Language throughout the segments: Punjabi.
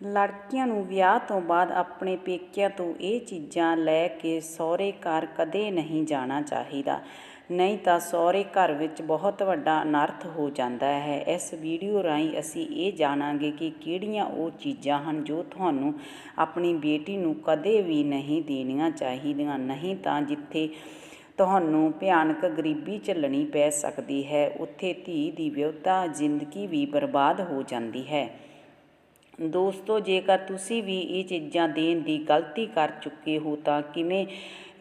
ਲੜਕੀਆਂ ਨੂੰ ਵਿਆਹ ਤੋਂ ਬਾਅਦ ਆਪਣੇ ਪੇਕਿਆਂ ਤੋਂ ਇਹ ਚੀਜ਼ਾਂ ਲੈ ਕੇ ਸਹੁਰੇ ਘਰ ਕਦੇ ਨਹੀਂ ਜਾਣਾ ਚਾਹੀਦਾ। ਨਹੀਂ ਤਾਂ ਸਹੁਰੇ ਘਰ ਵਿੱਚ ਬਹੁਤ ਵੱਡਾ ਅਨਰਥ ਹੋ ਜਾਂਦਾ ਹੈ। ਇਸ ਵੀਡੀਓ ਰਾਹੀਂ ਅਸੀਂ ਇਹ ਜਾਣਾਂਗੇ ਕਿ ਕਿਹੜੀਆਂ ਉਹ ਚੀਜ਼ਾਂ ਹਨ ਜੋ ਤੁਹਾਨੂੰ ਆਪਣੀ ਬੇਟੀ ਨੂੰ ਕਦੇ ਵੀ ਨਹੀਂ ਦੇਣੀਆਂ ਚਾਹੀਦੀਆਂ। ਨਹੀਂ ਤਾਂ ਜਿੱਥੇ ਤੁਹਾਨੂੰ ਭਿਆਨਕ ਗਰੀਬੀ ਝੱਲਣੀ ਪੈ ਸਕਦੀ ਹੈ, ਉੱਥੇ ਧੀ ਦੀ ਵਿਆਹੁਤਾ ਜ਼ਿੰਦਗੀ ਵੀ ਬਰਬਾਦ ਹੋ ਜਾਂਦੀ ਹੈ। ਦੋਸਤੋ, ਜੇਕਰ ਤੁਸੀਂ ਵੀ ਇਹ ਚੀਜ਼ਾਂ ਦੇਣ ਦੀ ਗਲਤੀ ਕਰ ਚੁੱਕੇ ਹੋ ਤਾਂ ਕਿਵੇਂ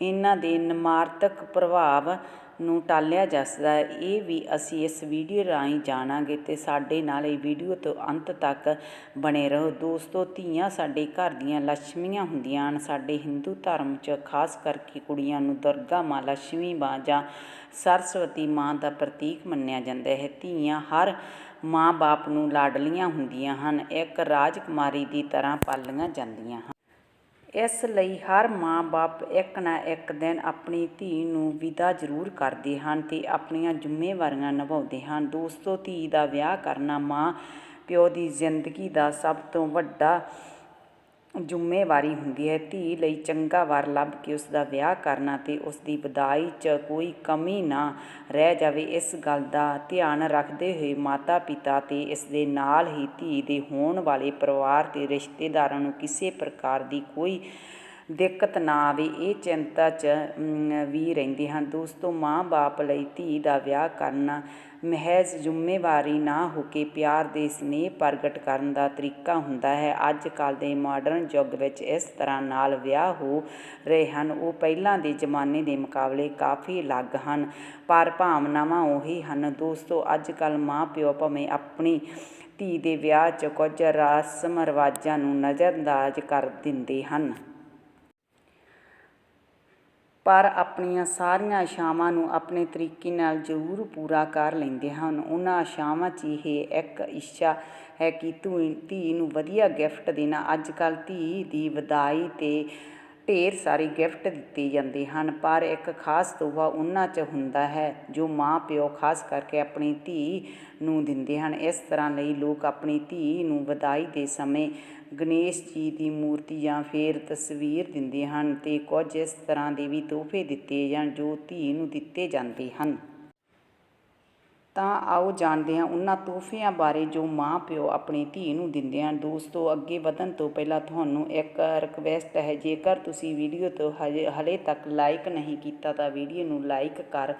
ਇਹਨਾਂ ਦੇ ਨਮਾਰਤਕ ਪ੍ਰਭਾਵ ਨੂੰ ਟਾਲਿਆ ਜਾਂਦਾ ਹੈ। ਇਹ ਵੀ ਅਸੀਂ ਇਸ ਵੀਡੀਓ ਰਾਹੀਂ ਜਾਣਾਂਗੇ ਤੇ ਸਾਡੇ ਨਾਲ ਇਹ ਵੀਡੀਓ ਤੋਂ ਅੰਤ ਤੱਕ ਬਣੇ ਰਹੋ। ਦੋਸਤੋ, ਧੀਆਂ ਸਾਡੇ ਘਰ ਦੀਆਂ ਲక్ష్ਮੀਆਂ ਹੁੰਦੀਆਂ ਹਨ। ਸਾਡੇ ਹਿੰਦੂ ਧਰਮ 'ਚ ਖਾਸ ਕਰਕੇ ਕੁੜੀਆਂ ਨੂੰ ਦੁਰਗਾ ਮਾਂ ਲక్ష్ਮੀ ਮਾਂ ਜਾਂ ਸਰਸਵਤੀ ਮਾਂ ਦਾ ਪ੍ਰਤੀਕ ਮੰਨਿਆ ਜਾਂਦਾ ਹੈ। ਧੀਆਂ ਹਰ ਮਾਂ-ਬਾਪ ਨੂੰ ਲਾਡਲੀਆਂ ਹੁੰਦੀਆਂ ਹਨ। ਇੱਕ ਰਾਜਕੁਮਾਰੀ ਦੀ ਤਰ੍ਹਾਂ ਪਾਲੀਆਂ ਜਾਂਦੀਆਂ ਹਨ। ਇਸ ਲਈ ਹਰ ਮਾਂ-ਬਾਪ ਇੱਕ ਨਾ ਇੱਕ ਦਿਨ ਆਪਣੀ ਧੀ ਨੂੰ ਵਿਦਾ ਜ਼ਰੂਰ ਕਰਦੇ ਹਨ ਤੇ ਆਪਣੀਆਂ ਜ਼ਿੰਮੇਵਾਰੀਆਂ ਨਿਭਾਉਂਦੇ ਹਨ। ਦੋਸਤੋ, ਧੀ ਦਾ ਵਿਆਹ ਕਰਨਾ ਮਾਂ ਪਿਓ ਦੀ ਜ਼ਿੰਦਗੀ ਦਾ ਸਭ ਤੋਂ ਵੱਡਾ ਜ਼ਿੰਮੇਵਾਰੀ ਹੁੰਦੀ ਹੈ। ਧੀ ਲਈ ਚੰਗਾ ਵਰ ਲੱਭ ਕੇ ਉਸ ਦਾ ਵਿਆਹ ਕਰਨਾ ਅਤੇ ਉਸ ਦੀ ਵਿਦਾਈ 'ਚ ਕੋਈ ਕਮੀ ਨਾ ਰਹਿ ਜਾਵੇ, ਇਸ ਗੱਲ ਦਾ ਧਿਆਨ ਰੱਖਦੇ ਹੋਏ ਮਾਤਾ ਪਿਤਾ ਅਤੇ ਇਸ ਦੇ ਨਾਲ ਹੀ ਧੀ ਦੇ ਹੋਣ ਵਾਲੇ ਪਰਿਵਾਰ ਅਤੇ ਰਿਸ਼ਤੇਦਾਰਾਂ ਨੂੰ ਕਿਸੇ ਪ੍ਰਕਾਰ ਦੀ ਕੋਈ ਦਿੱਕਤ ਨਾ ਆਵੇ, ਇਹ ਚਿੰਤਾ 'ਚ ਵੀ ਰਹਿੰਦੇ ਹਨ ਦੋਸਤੋ, ਮਾਂ-ਬਾਪ ਲਈ ਧੀ ਦਾ ਵਿਆਹ ਕਰਨਾ ਮਹਿਜ਼ ਜ਼ਿੰਮੇਵਾਰੀ ਨਾ ਹੋ ਕੇ ਪਿਆਰ ਦੇ ਸਨੇਹ ਪ੍ਰਗਟ ਕਰਨ ਦਾ ਤਰੀਕਾ ਹੁੰਦਾ ਹੈ। ਅੱਜ ਕੱਲ੍ਹ ਦੇ ਮਾਡਰਨ ਯੁੱਗ ਵਿੱਚ ਇਸ ਤਰ੍ਹਾਂ ਨਾਲ ਵਿਆਹ ਹੋ ਰਹੇ ਹਨ। ਉਹ ਪਹਿਲਾਂ ਦੇ ਜ਼ਮਾਨੇ ਦੇ ਮੁਕਾਬਲੇ ਕਾਫੀ ਅਲੱਗ ਹਨ, ਪਰ ਭਾਵਨਾਵਾਂ ਉਹੀ ਹਨ। ਦੋਸਤੋ ਅੱਜ ਕੱਲ੍ਹ ਮਾਂ ਪਿਓ ਭਾਵੇਂ ਆਪਣੀ ਧੀ ਦੇ ਵਿਆਹ 'ਚ ਕੁਝ ਰਸਮ ਰਿਵਾਜ਼ਾਂ ਨੂੰ ਨਜ਼ਰਅੰਦਾਜ਼ ਕਰ ਦਿੰਦੇ ਹਨ। ਪਰ ਆਪਣੀਆਂ ਸਾਰੀਆਂ ਆਸ਼ਾਵਾਂ ਨੂੰ ਆਪਣੇ ਤਰੀਕੇ ਨਾਲ ਜ਼ਰੂਰ ਪੂਰਾ ਕਰ ਲੈਂਦੇ ਹਨ। ਉਹਨਾਂ ਆਸ਼ਾਵਾਂ 'ਚ ਇਹ ਇੱਕ ਇੱਛਾ ਹੈ ਕਿ ਤੂੰ ਧੀ ਨੂੰ ਵਧੀਆ ਗਿਫਟ ਦੇਣਾ। ਅੱਜ ਕੱਲ੍ਹ ਧੀ ਦੀ ਵਧਾਈ 'ਤੇ ਢੇਰ ਸਾਰੇ ਗਿਫਟ ਦਿੱਤੇ ਜਾਂਦੇ ਹਨ, ਪਰ ਇੱਕ ਖਾਸ ਤੋਹਫਾ ਉਹਨਾਂ 'ਚ ਹੁੰਦਾ ਹੈ ਜੋ ਮਾਂ ਪਿਓ ਖਾਸ ਕਰਕੇ ਆਪਣੀ ਧੀ ਨੂੰ ਦਿੰਦੇ ਹਨ। ਇਸ ਤਰ੍ਹਾਂ ਲਈ ਲੋਕ ਆਪਣੀ ਧੀ ਨੂੰ ਵਧਾਈ ਦੇ ਸਮੇਂ ਗਣੇਸ਼ ਜੀ ਦੀ ਮੂਰਤੀ ਜਾਂ ਫਿਰ ਤਸਵੀਰ ਦਿੰਦੇ ਹਨ ਤੇ ਕੁਝ ਇਸ ਤਰ੍ਹਾਂ ਦੇ ਵੀ ਤੋਹਫੇ ਦਿੱਤੇ ਜਾਣ ਜੋ ਧੀ ਨੂੰ ਦਿੱਤੇ ਜਾਂਦੇ ਹਨ। ਤਾਂ ਆਓ ਜਾਣਦੇ ਹਾਂ ਉਹਨਾਂ ਤੋਹਫਿਆਂ ਬਾਰੇ ਜੋ ਮਾਂ ਪਿਓ ਆਪਣੀ ਧੀ ਨੂੰ ਦਿੰਦੇ ਹਨ। ਦੋਸਤੋ, ਅੱਗੇ ਵਧਣ ਤੋਂ ਪਹਿਲਾਂ ਤੁਹਾਨੂੰ ਇੱਕ ਰਿਕਵੈਸਟ ਹੈ, ਜੇਕਰ ਤੁਸੀਂ ਵੀਡੀਓ ਤੋਂ ਹਜੇ, ਹਲੇ ਤੱਕ ਲਾਈਕ ਨਹੀਂ ਕੀਤਾ ਤਾਂ ਵੀਡੀਓ ਨੂੰ ਲਾਈਕ ਕਰ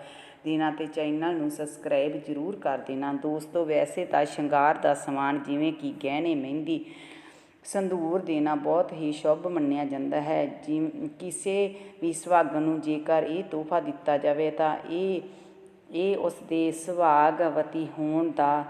ਦੇਣਾ ਤੇ ਚੈਨਲ ਨੂੰ ਸਬਸਕ੍ਰਾਈਬ ਜ਼ਰੂਰ ਕਰ ਦੇਣਾ। ਦੋਸਤੋ, ਵੈਸੇ ਤਾਂ ਸ਼ਿੰਗਾਰ ਦਾ ਸਮਾਨ ਜਿਵੇਂ ਕਿ ਗਹਿਣੇ, ਮਹਿੰਦੀ, ਸੰਧੂਰ ਦੇਣਾ ਬਹੁਤ ਹੀ ਸ਼ੁਭ ਮੰਨਿਆ ਜਾਂਦਾ ਹੈ। ਜਿ ਕਿਸੇ ਵੀ ਸੁਹਾਗਣ ਨੂੰ ਜੇਕਰ ਇਹ ਤੋਹਫਾ ਦਿੱਤਾ ਜਾਵੇ ਤਾਂ ਇਹ ਇਹ ਉਸ ਦੇ ਸੁਹਾਗਵਤੀ ਹੋਣ ਦਾ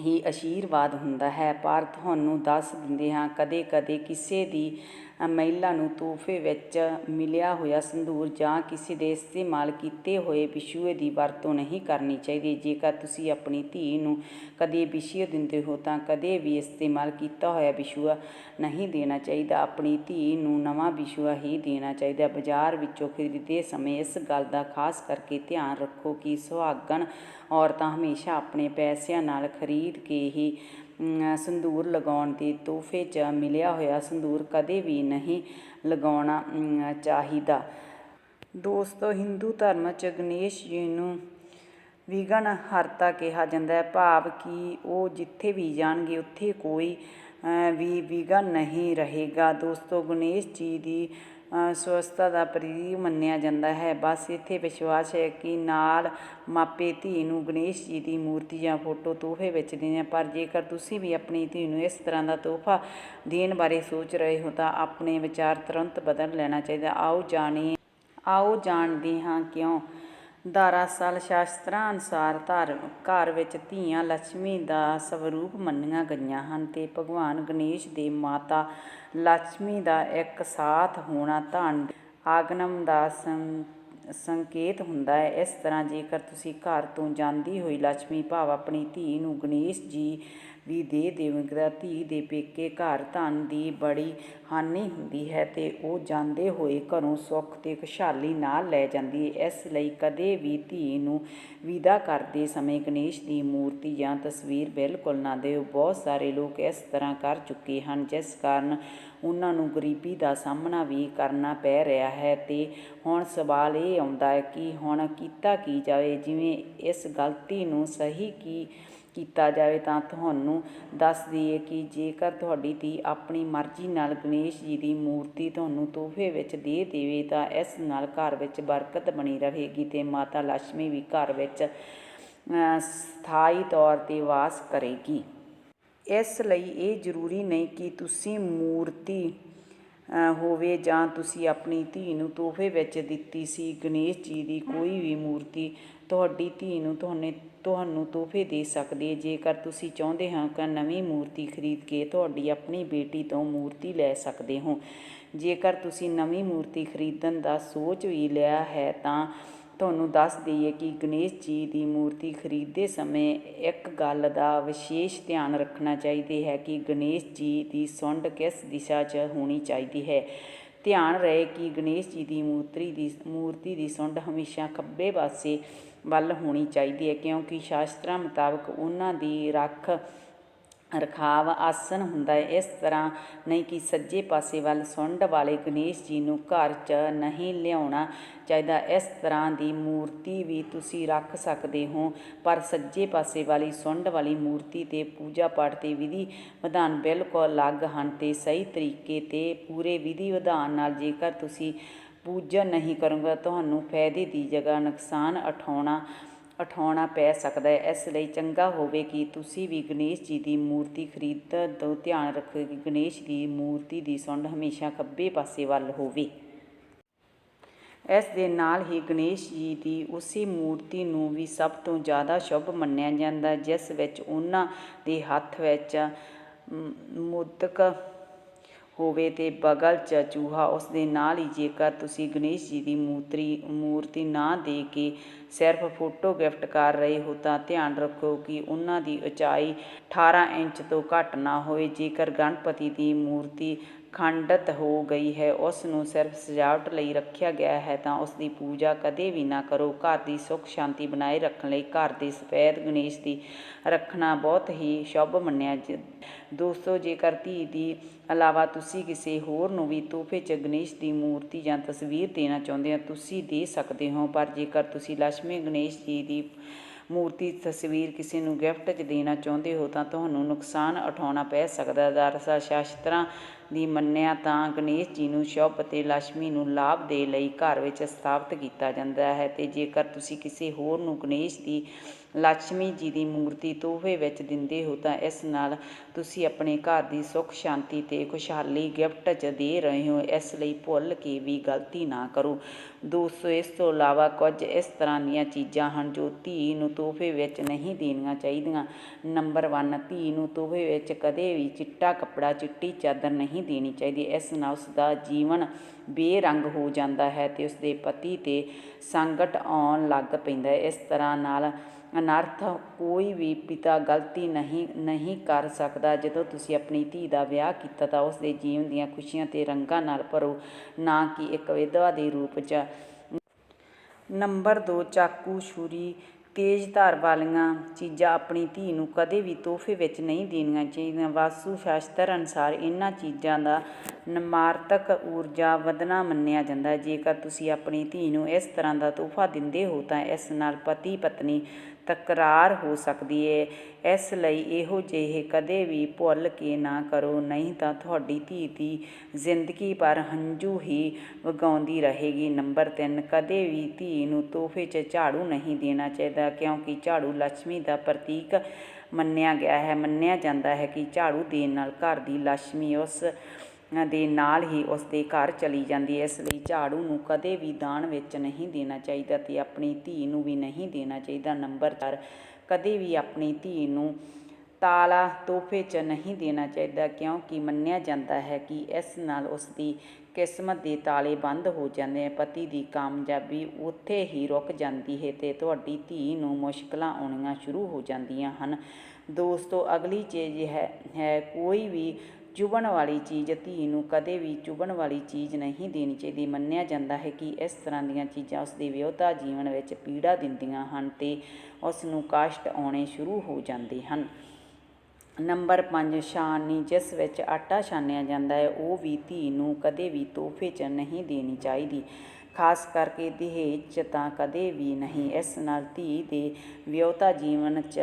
ਹੀ ਅਸ਼ੀਰਵਾਦ ਹੁੰਦਾ ਹੈ, ਪਰ ਤੁਹਾਨੂੰ ਦੱਸ ਦਿੰਦੇ ਹਾਂ ਕਦੇ ਕਦੇ ਕਿਸੇ ਦੀ ਮਹਿਲਾ ਨੂੰ ਤੋਹਫੇ ਵਿੱਚ ਮਿਲਿਆ ਹੋਇਆ ਸੰਧੂਰ ਜਾਂ ਕਿਸੇ ਦੇ ਇਸਤੇਮਾਲ ਕੀਤੇ ਹੋਏ ਵਿਸ਼ੂਏ ਦੀ ਵਰਤੋਂ ਨਹੀਂ ਕਰਨੀ ਚਾਹੀਦੀ। ਜੇਕਰ ਤੁਸੀਂ ਆਪਣੀ ਧੀ ਨੂੰ ਕਦੇ ਵਿਛੂਏ ਦਿੰਦੇ ਹੋ ਤਾਂ ਕਦੇ ਵੀ ਇਸਤੇਮਾਲ ਕੀਤਾ ਹੋਇਆ ਵਿਛੂਆ ਨਹੀਂ ਦੇਣਾ ਚਾਹੀਦਾ। ਆਪਣੀ ਧੀ ਨੂੰ ਨਵਾਂ ਵਿਸ਼ੂਆ ਹੀ ਦੇਣਾ ਚਾਹੀਦਾ। ਬਾਜ਼ਾਰ ਵਿੱਚੋਂ ਖਰੀਦਦੇ ਸਮੇਂ ਇਸ ਗੱਲ ਦਾ ਖਾਸ ਕਰਕੇ ਧਿਆਨ ਰੱਖੋ ਕਿ ਸੁਹਾਗਣ ਔਰਤਾਂ ਹਮੇਸ਼ਾ ਆਪਣੇ ਪੈਸਿਆਂ ਨਾਲ ਖਰੀਦ ਕੇ ਹੀ ਸੰਧੂਰ ਲਗਾਉਣ ਦੀ ਤੋਹਫੇ 'ਚ ਮਿਲਿਆ ਹੋਇਆ ਸੰਧੂਰ ਕਦੇ ਵੀ ਨਹੀਂ ਲਗਾਉਣਾ ਚਾਹੀਦਾ। ਦੋਸਤੋ, ਹਿੰਦੂ ਧਰਮ 'ਚ ਗਣੇਸ਼ ਜੀ ਨੂੰ ਵਿਗਨ ਹਰਤਾ ਕਿਹਾ ਜਾਂਦਾ ਹੈ। ਭਾਵ ਕਿ ਉਹ ਜਿੱਥੇ ਵੀ ਜਾਣਗੇ, ਉੱਥੇ ਕੋਈ ਵੀ ਵਿਗਨ ਨਹੀਂ ਰਹੇਗਾ। ਦੋਸਤੋ, ਗਣੇਸ਼ ਜੀ ਦੀ ਸਵੱਛਤਾ ਦਾ ਪ੍ਰਤੀਕ ਮੰਨਿਆ ਜਾਂਦਾ ਹੈ। ਬਸ ਇੱਥੇ ਵਿਸ਼ਵਾਸ ਹੈ ਕਿ ਨਾਲ ਮਾਪੇ ਧੀ ਨੂੰ ਗਣੇਸ਼ ਜੀ ਦੀ ਮੂਰਤੀ ਜਾਂ ਫੋਟੋ ਤੋਹਫੇ ਵਿੱਚ ਦਿੰਦੇ ਪਰ ਜੇਕਰ ਤੁਸੀਂ ਵੀ ਆਪਣੀ ਧੀ ਨੂੰ ਇਸ ਤਰ੍ਹਾਂ ਦਾ ਤੋਹਫਾ ਦੇਣ ਬਾਰੇ ਸੋਚ ਰਹੇ ਹੋ ਤਾਂ ਆਪਣੇ ਵਿਚਾਰ ਤੁਰੰਤ ਬਦਲ ਲੈਣਾ ਚਾਹੀਦਾ। ਆਓ ਜਾਣੀਏ ਆਓ ਜਾਣਦੇ ਹਾਂ ਕਿਉਂ? ਦਰਅਸਲ ਸ਼ਾਸਤਰਾਂ ਅਨੁਸਾਰ ਧਰ, ਘਰ ਵਿੱਚ ਧੀਆਂ ਲక్ష్ਮੀ ਦਾ ਸਵਰੂਪ ਮੰਨੀਆਂ ਗਈਆਂ ਹਨ ਤੇ ਭਗਵਾਨ ਗਣੇਸ਼ ਦੇ ਮਾਤਾ ਲక్ష్ਮੀ ਦਾ ਇੱਕ ਸਾਥ ਹੋਣਾ ਧਨ ਆਗਨਮ ਦਾ ਸੰਕੇਤ ਹੁੰਦਾ ਹੈ। ਇਸ ਤਰ੍ਹਾਂ ਜੇਕਰ ਤੁਸੀਂ ਘਰ ਤੋਂ ਜਾਂਦੀ ਹੋਈ ਲక్ష్ਮੀ ਭਾਵ ਆਪਣੀ ਧੀ ਨੂੰ ਗਣੇਸ਼ ਜੀ ਵੀ ਦੇ ਦੇਵੇਗਾ। ਧੀ ਦੇ ਪੇਕੇ ਘਰ ਧਨ ਦੀ ਬੜੀ ਹਾਨੀ ਹੁੰਦੀ ਹੈ ਤੇ ਉਹ ਜਾਂਦੇ ਹੋਏ ਘਰੋਂ ਸੁੱਖ ਤੇ ਖੁਸ਼ਹਾਲੀ ਨਾਲ ਲੈ ਜਾਂਦੀ ਹੈ। ਇਸ ਲਈ ਕਦੇ ਵੀ ਧੀ ਨੂੰ ਵਿਦਾ ਕਰਦੇ ਸਮੇਂ ਗਣੇਸ਼ ਦੀ ਮੂਰਤੀ ਜਾਂ ਤਸਵੀਰ ਬਿਲਕੁਲ ਨਾ ਦਿਓ। ਬਹੁਤ ਸਾਰੇ ਲੋਕ ਇਸ ਤਰ੍ਹਾਂ ਕਰ ਚੁੱਕੇ ਹਨ, ਜਿਸ ਕਾਰਨ ਉਹਨਾਂ ਨੂੰ ਗਰੀਬੀ ਦਾ ਸਾਹਮਣਾ ਵੀ ਕਰਨਾ ਪੈ ਰਿਹਾ ਹੈ ਤੇ ਹੁਣ ਸਵਾਲ ਇਹ ਆਉਂਦਾ ਹੈ ਕਿ ਹੁਣ ਕੀਤਾ ਕੀ ਜਾਵੇ? ਜਿਵੇਂ ਇਸ ਗਲਤੀ ਨੂੰ ਸਹੀ ਕੀ ਕੀਤਾ ਜਾਵੇ ਤਾਂ ਤੁਹਾਨੂੰ ਦੱਸ ਦਈਏ ਕਿ ਜੇਕਰ ਤੁਹਾਡੀ ਧੀ ਆਪਣੀ ਮਰਜ਼ੀ ਨਾਲ ਗਣੇਸ਼ ਜੀ ਦੀ ਮੂਰਤੀ ਤੁਹਾਨੂੰ ਤੋਹਫੇ ਵਿੱਚ ਦੇ ਦੇਵੇ ਤਾਂ ਇਸ ਨਾਲ ਘਰ ਵਿੱਚ ਬਰਕਤ ਬਣੀ ਰਹੇਗੀ ਤੇ ਮਾਤਾ ਲక్ష్ਮੀ ਵੀ ਘਰ ਵਿੱਚ ਸਥਾਈ ਤੌਰ ਤੇ ਵਾਸ ਕਰੇਗੀ। ਇਸ ਲਈ ਇਹ ਜ਼ਰੂਰੀ ਨਹੀਂ ਕਿ ਤੁਸੀਂ ਮੂਰਤੀ ਹੋਵੇ ਜਾਂ ਤੁਸੀਂ ਆਪਣੀ ਧੀ ਨੂੰ ਤੋਹਫੇ ਵਿੱਚ ਦਿੱਤੀ ਸੀ, ਗਣੇਸ਼ ਜੀ ਦੀ ਕੋਈ ਵੀ ਮੂਰਤੀ ਤੁਹਾਡੀ ਧੀ ਨੂੰ ਤੁਹਾਨੇ ਤੁਹਾਨੂੰ ਤੋਹਫੇ ਦੇ ਸਕਦੀ ਹੈ। ਜੇਕਰ ਤੁਸੀਂ ਚਾਹੁੰਦੇ ਹੋ ਕਿ ਨਵੀਂ ਮੂਰਤੀ ਖਰੀਦ ਕੇ ਤੁਹਾਡੀ ਆਪਣੀ ਬੇਟੀ ਤੋਂ ਮੂਰਤੀ ਲੈ ਸਕਦੇ ਹੋ। ਜੇਕਰ ਤੁਸੀਂ ਨਵੀਂ ਮੂਰਤੀ ਖਰੀਦਣ ਦਾ ਸੋਚ ਵੀ ਲਿਆ ਹੈ ਤਾਂ ਤੁਹਾਨੂੰ ਦੱਸ ਦਈਏ ਕਿ ਗਣੇਸ਼ ਜੀ ਦੀ ਮੂਰਤੀ ਖਰੀਦਦੇ ਸਮੇਂ ਇੱਕ ਗੱਲ ਦਾ ਵਿਸ਼ੇਸ਼ ਧਿਆਨ ਰੱਖਣਾ ਚਾਹੀਦਾ ਹੈ ਕਿ ਗਣੇਸ਼ ਜੀ ਦੀ ਸੁੰਡ ਕਿਸ ਦਿਸ਼ਾ 'ਚ ਹੋਣੀ ਚਾਹੀਦੀ ਹੈ। ਧਿਆਨ ਰਹੇ ਕਿ ਗਣੇਸ਼ ਜੀ ਦੀ ਮੂਰਤੀ ਦੀ ਮੂਰਤੀ ਦੀ ਸੁੰਡ ਹਮੇਸ਼ਾ ਖੱਬੇ ਪਾਸੇ ਵੱਲ ਹੋਣੀ ਚਾਹੀਦੀ ਹੈ, ਕਿਉਂਕਿ ਸ਼ਾਸਤਰਾਂ ਮੁਤਾਬਕ ਉਹਨਾਂ ਦੀ ਰੱਖ ਰਖਾਵ ਆਸਨ ਹੁੰਦਾ ਹੈ। ਇਸ ਤਰ੍ਹਾਂ ਨਹੀਂ ਕਿ ਸੱਜੇ ਪਾਸੇ ਵੱਲ ਸੁੰਡ ਵਾਲੇ ਗਣੇਸ਼ ਜੀ ਨੂੰ ਘਰ 'ਚ ਨਹੀਂ ਲਿਆਉਣਾ ਚਾਹੀਦਾ। ਇਸ ਤਰ੍ਹਾਂ ਦੀ ਮੂਰਤੀ ਵੀ ਤੁਸੀਂ ਰੱਖ ਸਕਦੇ ਹੋ, ਪਰ ਸੱਜੇ ਪਾਸੇ ਵਾਲੀ ਸੁੰਡ ਵਾਲੀ ਮੂਰਤੀ ਤੇ ਪੂਜਾ ਪਾਠ ਤੇ ਵਿਧੀ ਵਿਧਾਨ ਬਿਲਕੁਲ ਅਲੱਗ ਹਨ ਤੇ ਸਹੀ ਤਰੀਕੇ ਤੇ ਪੂਰੇ ਵਿਧੀ ਵਿਧਾਨ ਨਾਲ ਜੇਕਰ ਤੁਸੀਂ ਪੂਜਾ ਨਹੀਂ ਕਰੂੰਗਾ ਤੁਹਾਨੂੰ ਫਾਇਦੇ ਦੀ ਜਗ੍ਹਾ ਨੁਕਸਾਨ ਉਠਾਉਣਾ ਉਠਾਉਣਾ ਪੈ ਸਕਦਾ ਹੈ। ਇਸ ਲਈ ਚੰਗਾ ਹੋਵੇ ਕਿ ਤੁਸੀਂ ਵੀ ਗਣੇਸ਼ ਜੀ ਦੀ ਮੂਰਤੀ ਖਰੀਦਣ ਤੋਂ ਧਿਆਨ ਰੱਖੋ ਕਿ ਗਣੇਸ਼ ਦੀ ਮੂਰਤੀ ਦੀ ਸੁੰਡ ਹਮੇਸ਼ਾ ਖੱਬੇ ਪਾਸੇ ਵੱਲ ਹੋਵੇ। ਇਸ ਦੇ ਨਾਲ ਹੀ ਗਣੇਸ਼ ਜੀ ਦੀ ਉਸੇ ਮੂਰਤੀ ਨੂੰ ਵੀ ਸਭ ਤੋਂ ਜ਼ਿਆਦਾ ਸ਼ੁਭ ਮੰਨਿਆ ਜਾਂਦਾ ਜਿਸ ਵਿੱਚ ਉਹਨਾਂ ਦੇ ਹੱਥ ਵਿੱਚ ਮ, ਮੁਦਕ ਹੋਵੇ ਤੇ ਬਗਲ 'ਚ ਚੂਹਾ ਉਸ ਦੇ ਨਾਲ ਹੀ, ਜੇਕਰ ਤੁਸੀਂ ਗਣੇਸ਼ ਜੀ ਦੀ ਮੂਰਤੀ ਮੂਰਤੀ ਨਾ ਦੇ ਕੇ ਸਿਰਫ ਫੋਟੋ ਗਿਫਟ ਕਰ ਰਹੇ ਹੋ, ਤਾਂ ਧਿਆਨ ਰੱਖੋ ਕਿ ਉਹਨਾਂ ਦੀ ਉਚਾਈ 18 ਇੰਚ ਤੋਂ ਘੱਟ ਨਾ ਹੋਵੇ। ਜੇਕਰ ਗਣਪਤੀ ਦੀ ਮੂਰਤੀ ਖੰਡਿਤ ਹੋ ਗਈ ਹੈ, ਉਸ ਨੂੰ ਸਿਰਫ ਸਜਾਵਟ ਲਈ ਰੱਖਿਆ ਗਿਆ ਹੈ ਤਾਂ ਉਸ ਦੀ ਪੂਜਾ ਕਦੇ ਵੀ ਨਾ ਕਰੋ। ਘਰ ਦੀ ਸੁੱਖ ਸ਼ਾਂਤੀ ਬਣਾਏ ਰੱਖਣ ਲਈ ਘਰ ਦੇ ਸਫੈਦ ਗਣੇਸ਼ ਦੀ ਰੱਖਣਾ ਬਹੁਤ ਹੀ ਸ਼ੁਭ ਮੰਨਿਆ ਜ- ਦੋਸਤੋ, ਜੇਕਰ ਧੀ ਦੀ ਇਲਾਵਾ ਤੁਸੀਂ ਕਿਸੇ ਹੋਰ ਨੂੰ ਵੀ ਤੋਹਫੇ 'ਚ ਗਣੇਸ਼ ਦੀ ਮੂਰਤੀ ਜਾਂ ਤਸਵੀਰ ਦੇਣਾ ਚਾਹੁੰਦੇ ਹੋ, ਤੁਸੀਂ ਦੇ ਸਕਦੇ ਹੋ, ਪਰ ਜੇਕਰ ਤੁਸੀਂ ਲక్ష్ਮੀ ਗਣੇਸ਼ ਜੀ ਦੀ ਮੂਰਤੀ, ਤਸਵੀਰ ਕਿਸੇ ਨੂੰ ਗਿਫਟ 'ਚ ਦੇਣਾ ਚਾਹੁੰਦੇ ਹੋ ਤਾਂ ਤੁਹਾਨੂੰ ਨੁਕਸਾਨ ਉਠਾਉਣਾ ਪੈ ਸਕਦਾ ਹੈ। ਦਰਅਸਲ, ਸ਼ਾਸਤਰਾਂ ਦੀ ਮੰਨਿਆ ਤਾਂ ਗਣੇਸ਼ ਜੀ ਨੂੰ ਸ਼ੁਭ ਅਤੇ ਲక్ష్ਮੀ ਨੂੰ ਲਾਭ ਦੇ ਲਈ ਘਰ ਵਿੱਚ ਸਥਾਪਿਤ ਕੀਤਾ ਜਾਂਦਾ ਹੈ ਤੇ ਜੇਕਰ ਤੁਸੀਂ ਕਿਸੇ ਹੋਰ ਨੂੰ ਗਣੇਸ਼ ਦੀ, ਲక్ష్ਮੀ ਜੀ ਦੀ ਮੂਰਤੀ ਤੋਹਫੇ ਵਿੱਚ ਦਿੰਦੇ ਹੋ ਤਾਂ ਇਸ ਨਾਲ ਤੁਸੀਂ ਆਪਣੇ ਘਰ ਦੀ ਸੁੱਖ ਸ਼ਾਂਤੀ ਤੇ ਖੁਸ਼ਹਾਲੀ ਗਿਫਟ 'ਚ ਦੇ ਰਹੇ ਹੋ। ਇਸ ਲਈ ਭੁੱਲ ਕੇ ਵੀ ਗਲਤੀ ਨਾ ਕਰੋ। ਦੋਸਤੋ, ਇਸ ਤੋਂ ਇਲਾਵਾ ਕੁਝ ਇਸ ਤਰ੍ਹਾਂ ਦੀਆਂ ਚੀਜ਼ਾਂ ਹਨ ਜੋ ਧੀ ਨੂੰ ਤੋਹਫੇ ਵਿੱਚ ਨਹੀਂ ਦੇਣੀਆਂ ਚਾਹੀਦੀਆਂ। ਨੰਬਰ 1 ਧੀ ਨੂੰ ਤੋਹਫੇ ਵਿੱਚ ਕਦੇ ਵੀ ਚਿੱਟਾ ਕੱਪੜਾ, ਚਿੱਟੀ ਚਾਦਰ ਨਹੀਂ ਦੇਣੀ ਚਾਹੀਦੀ। ਇਸ ਨਾਲ ਉਸ ਦਾ ਜੀਵਨ ਬੇਰੰਗ ਹੋ ਜਾਂਦਾ ਹੈ ਤੇ ਉਸ ਦੇ ਪਤੀ ਤੇ ਸੰਕਟ ਆਉਣ ਲੱਗ ਪੈਂਦਾ ਹੈ। ਇਸ ਤਰ੍ਹਾਂ ਨਾਲ ਅਨਰਥ ਕੋਈ ਵੀ ਪਿਤਾ ਗਲਤੀ ਨਹੀਂ ਨਹੀਂ ਕਰ ਸਕਦਾ। ਜਦੋਂ ਤੁਸੀਂ ਆਪਣੀ ਧੀ ਦਾ ਵਿਆਹ ਕੀਤਾ ਤਾਂ ਉਸ ਦੇ ਜੀਵਨ ਦੀਆਂ ਖੁਸ਼ੀਆਂ ਤੇ ਰੰਗਾਂ ਨਾਲ ਭਰੋ, ਨਾ ਕਿ ਇੱਕ ਵਿਧਵਾ ਦੇ ਰੂਪ 'ਚ। ਨੰਬਰ 2 ਚਾਕੂ ਛੁਰੀ। ਤੇਜ਼ ਧਾਰ ਵਾਲੀਆਂ ਚੀਜ਼ਾਂ ਆਪਣੀ ਧੀ ਨੂੰ ਕਦੇ ਵੀ ਤੋਹਫੇ ਵਿੱਚ ਨਹੀਂ ਦੇਣੀਆਂ ਚਾਹੀਦੀਆਂ। ਵਾਸਤੂ ਸ਼ਾਸਤਰ ਅਨੁਸਾਰ ਇਹਨਾਂ ਚੀਜ਼ਾਂ ਦਾ ਨਮਾਰਤਕ ਊਰਜਾ ਵਧਣਾ ਮੰਨਿਆ ਜਾਂਦਾ ਹੈ। ਜੇਕਰ ਤੁਸੀਂ ਆਪਣੀ ਧੀ ਨੂੰ ਇਸ ਤਰ੍ਹਾਂ ਦਾ ਤੋਹਫਾ ਦਿੰਦੇ ਹੋ ਤਾਂ ਇਸ ਨਾਲ ਪਤੀ ਪਤਨੀ ਤਕਰਾਰ ਹੋ ਸਕਦੀ ਹੈ ਇਸ ਲਈ ਇਹੋ ਜਿਹੇ ਕਦੇ ਵੀ ਭੁੱਲ ਕੇ ਨਾ ਕਰੋ, ਨਹੀਂ ਤਾਂ ਤੁਹਾਡੀ ਧੀ ਦੀ ਜ਼ਿੰਦਗੀ ਪਰ ਹੰਝੂ ਹੀ ਵਗਾਉਂਦੀ ਰਹੇਗੀ। ਨੰਬਰ 3 ਕਦੇ ਵੀ ਧੀ ਨੂੰ ਤੋਹਫੇ 'ਚ ਝਾੜੂ ਨਹੀਂ ਦੇਣਾ ਚਾਹੀਦਾ, ਕਿਉਂਕਿ ਝਾੜੂ ਲక్ష్ਮੀ ਦਾ ਪ੍ਰਤੀਕ ਮੰਨਿਆ ਗਿਆ ਹੈ। ਮੰਨਿਆ ਜਾਂਦਾ ਹੈ ਕਿ ਝਾੜੂ ਦੇਣ ਨਾਲ ਘਰ ਦੀ ਲక్ష్ਮੀ ਉਸ ਦੇ ਨਾਲ ਹੀ ਉਸ ਦੇ ਘਰ ਚਲੀ ਜਾਂਦੀ ਹੈ। ਇਸ ਲਈ ਝਾੜੂ ਨੂੰ ਕਦੇ ਵੀ ਦਾਨ ਵਿੱਚ ਨਹੀਂ ਦੇਣਾ ਚਾਹੀਦਾ ਤੇ ਆਪਣੀ ਧੀ ਨੂੰ ਵੀ ਨਹੀਂ ਦੇਣਾ ਚਾਹੀਦਾ। ਨੰਬਰ 4 ਕਦੇ ਵੀ ਆਪਣੀ ਧੀ ਨੂੰ ਤਾਲਾ ਤੋਹਫੇ 'ਚ ਨਹੀਂ ਦੇਣਾ ਚਾਹੀਦਾ ਕਿਉਂਕਿ ਮੰਨਿਆ ਜਾਂਦਾ ਹੈ ਕਿ ਇਸ ਨਾਲ ਉਸ ਦੀ ਕਿਸਮਤ ਦੇ ਤਾਲੇ ਬੰਦ ਹੋ ਜਾਂਦੇ ਆ ਪਤੀ ਦੀ ਕਾਮਯਾਬੀ ਉੱਥੇ ਹੀ ਰੁਕ ਜਾਂਦੀ ਹੈ ਤੇ ਤੁਹਾਡੀ ਧੀ ਨੂੰ ਮੁਸ਼ਕਲਾਂ ਆਉਣੀਆਂ ਸ਼ੁਰੂ ਹੋ ਜਾਂਦੀਆਂ ਹਨ। ਦੋਸਤੋ, ਅਗਲੀ ਚੀਜ਼ ਹੈ ਹੈ ਕੋਈ ਵੀ ਚੁਭਣ ਵਾਲੀ ਚੀਜ਼ ਧੀ ਨੂੰ ਕਦੇ ਵੀ ਚੁਭਣ ਵਾਲੀ ਚੀਜ਼ ਨਹੀਂ ਦੇਣੀ ਚਾਹੀਦੀ। ਮੰਨਿਆ ਜਾਂਦਾ ਹੈ ਕਿ ਇਸ ਤਰ੍ਹਾਂ ਦੀਆਂ ਚੀਜ਼ਾਂ ਉਸ ਦੇ ਵਿਆਹੁਤਾ ਜੀਵਨ ਵਿੱਚ ਪੀੜਾ ਦਿੰਦੀਆਂ ਹਨ ਤੇ ਉਸ ਨੂੰ ਕਸ਼ਟ ਆਉਣੇ ਸ਼ੁਰੂ ਹੋ ਜਾਂਦੇ ਹਨ। ਨੰਬਰ 5 ਛਾਨਣੀ ਜਿਸ ਵਿੱਚ ਆਟਾ ਛਾਨਿਆ ਜਾਂਦਾ ਹੈ, ਉਹ ਵੀ ਧੀ ਨੂੰ ਕਦੇ ਵੀ ਤੋਹਫੇ 'ਚ ਨਹੀਂ ਦੇਣੀ ਚਾਹੀਦੀ। ਖਾਸ ਕਰਕੇ ਦਹੇਜ 'ਚ ਤਾਂ ਕਦੇ ਵੀ ਨਹੀਂ। ਇਸ ਨਾਲ ਧੀ ਦੇ ਵਿਆਹੁਤਾ ਜੀਵਨ 'ਚ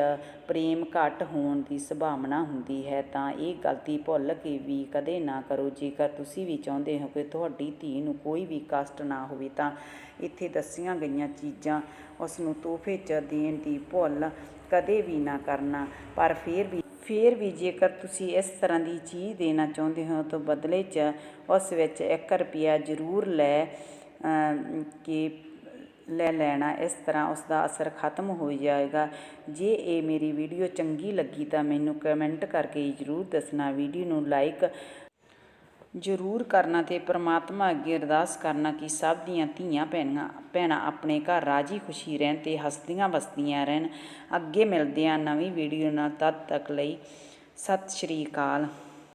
ਪ੍ਰੇਮ ਘੱਟ ਹੋਣ ਦੀ ਸੰਭਾਵਨਾ ਹੁੰਦੀ ਹੈ। ਤਾਂ ਇਹ ਗਲਤੀ ਭੁੱਲ ਕੇ ਵੀ ਕਦੇ ਨਾ ਕਰੋ। ਜੇਕਰ ਤੁਸੀਂ ਵੀ ਚਾਹੁੰਦੇ ਹੋ ਕਿ ਤੁਹਾਡੀ ਧੀ ਨੂੰ ਕੋਈ ਵੀ ਕਸ਼ਟ ਨਾ ਹੋਵੇ, ਤਾਂ ਇੱਥੇ ਦੱਸੀਆਂ ਗਈਆਂ ਚੀਜ਼ਾਂ ਉਸ ਨੂੰ ਤੋਹਫੇ 'ਚ ਦੇਣ ਦੀ ਭੁੱਲ ਕਦੇ ਵੀ ਨਾ ਕਰਨਾ। ਪਰ ਫਿਰ ਵੀ ਫਿਰ ਵੀ ਜੇਕਰ ਤੁਸੀਂ ਇਸ ਤਰ੍ਹਾਂ ਦੀ ਚੀਜ਼ ਦੇਣਾ ਚਾਹੁੰਦੇ ਹੋ ਤਾਂ ਬਦਲੇ 'ਚ ਉਸ ਵਿੱਚ 1 ਰੁਪਿਆ ਜ਼ਰੂਰ ਲੈ ਕਿ ਲੈ ਲੈਣਾ, ਇਸ ਤਰ੍ਹਾਂ ਉਸ ਦਾ ਅਸਰ ਖਤਮ ਹੋ ਜਾਏਗਾ। ਜੇ ਇਹ ਮੇਰੀ ਵੀਡੀਓ ਚੰਗੀ ਲੱਗੀ ਤਾਂ ਮੈਨੂੰ ਕਮੈਂਟ ਕਰਕੇ ਜ਼ਰੂਰ ਦੱਸਣਾ, ਵੀਡੀਓ ਨੂੰ ਲਾਈਕ ਜ਼ਰੂਰ ਕਰਨਾ ਤੇ ਪ੍ਰਮਾਤਮਾ ਅੱਗੇ ਅਰਦਾਸ ਕਰਨਾ ਕਿ ਸਭ ਦੀਆਂ ਧੀਆਂ ਭੈਣਾਂ ਭੈਣਾਂ ਆਪਣੇ ਘਰ ਰਾਜੀ ਖੁਸ਼ੀ ਰਹਿਣ ਤੇ ਹੱਸਦੀਆਂ ਵਸਦੀਆਂ ਰਹਿਣ। ਅੱਗੇ ਮਿਲਦੇ ਆ ਨਵੀਂ ਵੀਡੀਓ ਨਾਲ, ਤਦ ਤੱਕ ਲਈ ਸਤਿ ਸ਼੍ਰੀ ਅਕਾਲ।